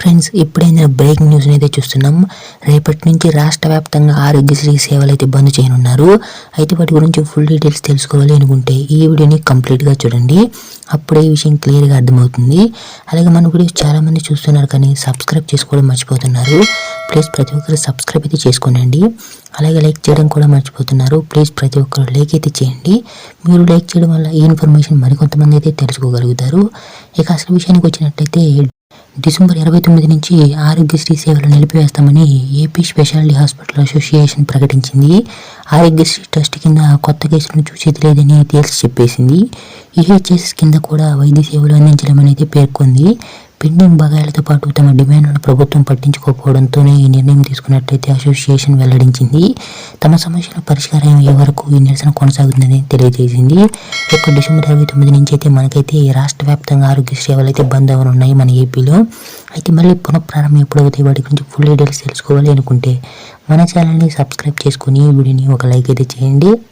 Friends ఇప్పుడైనా breaking news అయితే చూస్తున్నాం. రేపటి నుంచి రాష్ట్ర వ్యాప్తంగా ఆరోగ్యశ్రీ సేవలు అయితే బంద్ చేయనున్నారు. అయితే వాటి గురించి ఫుల్ డీటెయిల్స్ తెలుసుకోవాలి అనుకుంటే ఈ వీడియోని కంప్లీట్గా చూడండి. అప్పుడే ఈ విషయం క్లియర్గా అర్థమవుతుంది. అలాగే మన వీడియోస్ చాలామంది చూస్తున్నారు కానీ సబ్స్క్రైబ్ చేసుకోవడం మర్చిపోతున్నారు. ప్లీజ్ ప్రతి ఒక్కరు సబ్స్క్రైబ్ అయితే చేసుకోనండి. అలాగే లైక్ చేయడం కూడా మర్చిపోతున్నారు. ప్లీజ్ ప్రతి ఒక్కరు లైక్ అయితే చేయండి. మీరు లైక్ చేయడం వల్ల ఈ ఇన్ఫర్మేషన్ మరికొంతమంది అయితే తెలుసుకోగలుగుతారు. ఇక అసలు విషయానికి వచ్చినట్టయితే డిసెంబర్ ఇరవై తొమ్మిది నుంచి ఆరోగ్యశ్రీ సేవలు నిలిపివేస్తామని ఏపీ స్పెషాలిటీ హాస్పిటల్ అసోసియేషన్ ప్రకటించింది. ఆరోగ్యశ్రీ ట్రస్ట్ కింద కొత్త కేసులను చూసేది లేదని తేల్చి చెప్పేసింది. ఈహెచ్ఎస్ కింద కూడా వైద్య సేవలు అందించడం అనేది పేర్కొంది. పెండింగ్ బకాయిలతో పాటు తమ డిమాండ్లను ప్రభుత్వం పట్టించుకోకపోవడంతోనే ఈ నిర్ణయం తీసుకున్నట్లయితే అసోసియేషన్ వెల్లడించింది. తమ సమస్యల పరిష్కారం అయ్యే వరకు ఈ నిరసన కొనసాగుతుందని తెలియజేసింది. ఒక డిసెంబర్ ఇరవై తొమ్మిది నుంచి అయితే మనకైతే రాష్ట్ర వ్యాప్తంగా ఆరోగ్య సేవలు అయితే బంద్ అవనున్నాయి మన ఏపీలో. అయితే మళ్ళీ పునఃప్రారంభం ఎప్పుడవుతాయి వాటి గురించి ఫుల్ డీటెయిల్స్ తెలుసుకోవాలి అనుకుంటే మన ఛానల్ని సబ్స్క్రైబ్ చేసుకుని వీడియోని ఒక లైక్ అయితే చేయండి.